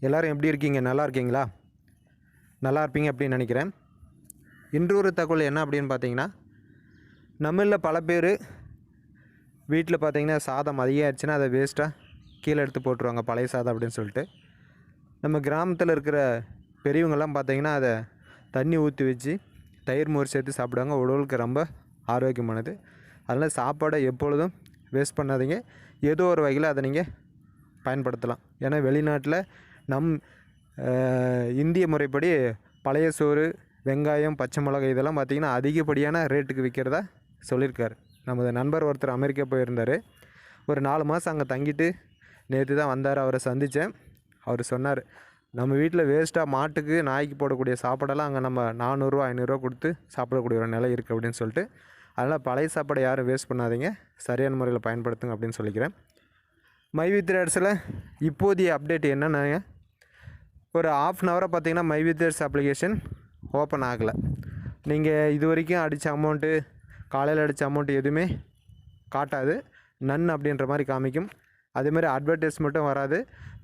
எல்லோரும் எப்படி இருக்கீங்க? நல்லா இருக்கீங்களா? நல்லா இருப்பீங்க அப்படின்னு நினைக்கிறேன். இன்று ஒரு தகவல் என்ன அப்படின்னு பார்த்தீங்கன்னா நம்மளில் பல பேர் வீட்டில் பார்த்தீங்கன்னா சாதம் அதிகமாகிடுச்சுன்னா அதை வேஸ்ட்டாக கீழே எடுத்து போட்டுருவாங்க பழைய சாதம் அப்படின்னு சொல்லிட்டு. நம்ம கிராமத்தில் இருக்கிற பெரியவங்கள்லாம் பார்த்தீங்கன்னா அதை தண்ணி ஊற்றி வச்சு தயிர் மோர் சேர்த்து சாப்பிடுவாங்க. உடலுக்கு ரொம்ப ஆரோக்கியமானது. அதனால் சாப்பாடை எப்பொழுதும் வேஸ்ட் பண்ணாதீங்க. ஏதோ ஒரு வகையில் அதை நீங்கள் பயன்படுத்தலாம். ஏன்னா வெளிநாட்டில் நம் இந்திய முறைப்படி பழைய சோறு வெங்காயம் பச்சை மிளகாய் இதெல்லாம் பார்த்திங்கன்னா அதிகப்படியான ரேட்டுக்கு விற்கிறதா சொல்லியிருக்கார். நமது நண்பர் ஒருத்தர் அமெரிக்கா போயிருந்தார். ஒரு நாலு மாதம் அங்கே தங்கிட்டு நேற்று தான் வந்தார் அவரை சந்தித்தேன் அவர் சொன்னார் நம்ம வீட்டில் வேஸ்ட்டாக மாட்டுக்கு நாய்க்கு போடக்கூடிய சாப்பாடெல்லாம் அங்கே நம்ம நானூறுரூவா ஐநூறுரூவா கொடுத்து சாப்பிடக்கூடிய ஒரு நிலை இருக்குது அப்படின்னு சொல்லிட்டு அதனால் பழைய சாப்பாடை யாரும் வேஸ்ட் பண்ணாதீங்க. சரியான முறையில் பயன்படுத்துங்க அப்படின்னு சொல்லிக்கிறேன். மைவி த்ரேட்ஸில் இப்போதைய அப்டேட் என்னென்னா ஒரு ஆஃப் அன் ஹவராக பார்த்தீங்கன்னா மை வித்தர்ஸ் அப்ளிகேஷன் ஓப்பன் ஆகலை. நீங்கள் இது வரைக்கும் அடித்த அமௌண்ட்டு காலையில் அடித்த அமௌண்ட் எதுவுமே காட்டாது. நன் அப்படின்ற மாதிரி காமிக்கும். அதேமாதிரி அட்வர்டைஸ்மெண்ட்டும் வராது.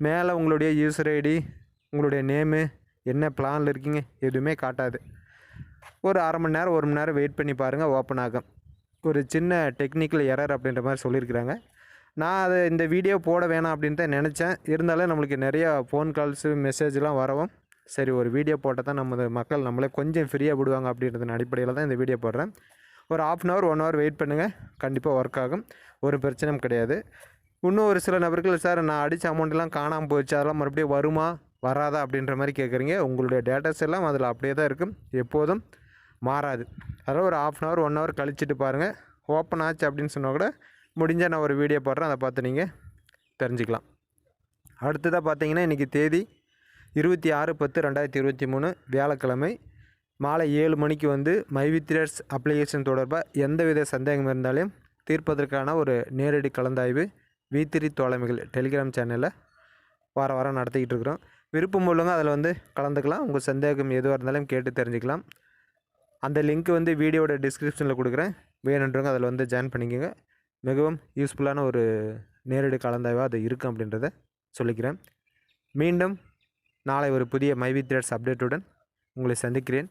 மேலே உங்களுடைய யூசர் ஐடி உங்களுடைய நேமு என்ன பிளானில் இருக்கீங்க எதுவுமே காட்டாது. ஒரு அரை மணி நேரம் ஒரு மணி நேரம் வெயிட் பண்ணி பாருங்கள் ஓப்பன் ஆகும். ஒரு சின்ன டெக்னிக்கல் எரர் அப்படின்ற மாதிரி சொல்லியிருக்கிறாங்க. நான் அதை இந்த வீடியோ போட வேணாம் அப்படின்ட்டு தான் நினச்சேன். இருந்தாலும் நம்மளுக்கு நிறையா ஃபோன் கால்ஸு மெசேஜ்லாம் வரவும் சரி ஒரு வீடியோ போட்டால் தான் நமது மக்கள் நம்மளே கொஞ்சம் ஃப்ரீயாக விடுவாங்க அப்படின்றதன் அடிப்படையில் தான் இந்த வீடியோ போடுறேன். ஒரு half an hour one hour wait பண்ணுங்கள் கண்டிப்பாக ஒர்க் ஆகும். ஒரு பிரச்சனையும் கிடையாது. இன்னும் ஒரு சில நபர்கள் சார் நான் அடித்த அமௌண்ட்லாம் காணாமல் போச்சு. அதெல்லாம் மறுபடியும் வருமா? வராதா? அப்படின்ற மாதிரி கேட்குறீங்க உங்களுடைய டேட்டாஸ் எல்லாம் அதில் அப்படியே தான் இருக்கும். எப்போதும் மாறாது. அதெல்லாம் ஒரு half an hour one hour கழிச்சிட்டு பாருங்கள் ஓப்பன் ஆச்சு அப்படின்னு சொன்னால் கூட முடிஞ்சால் நான் ஒரு வீடியோ போடுறேன் அதை பார்த்து நீங்கள் தெரிஞ்சுக்கலாம். அடுத்ததாக பார்த்தீங்கன்னா இன்றைக்கி தேதி இருபத்தி ஆறு பத்து ரெண்டாயிரத்தி இருபத்தி மூணு வியாழக்கிழமை மாலை ஏழு மணிக்கு வந்து மைவித்ரேட்ஸ் அப்ளிகேஷன் தொடர்பாக எந்தவித சந்தேகம் இருந்தாலும் தீர்ப்பதற்கான ஒரு நேரடி கலந்தாய்வு வீத்திரி தோழமைகள் டெலிகிராம் சேனலில் வார வாரம் நடத்திக்கிட்டு இருக்கிறோம். விருப்பம் உள்ளவங்க அதில் வந்து கலந்துக்கலாம். உங்கள் சந்தேகம் எதுவாக இருந்தாலும் கேட்டு தெரிஞ்சுக்கலாம். அந்த லிங்க் வந்து வீடியோட டிஸ்கிரிப்ஷனில் கொடுக்குறேன். வேணுன்றவங்க அதில் வந்து ஜாயின் பண்ணிக்கோங்க. மிகவும் யூஸ்ஃபுல்லான ஒரு நேரடி கலந்தாய்வாக அது இருக்கும் அப்படின்றத சொல்லிக்கிறேன். மீண்டும் நாளை ஒரு புதிய மைவி த்ரெட்ஸ் அப்டேட்டுடன் உங்களை சந்திக்கிறேன்.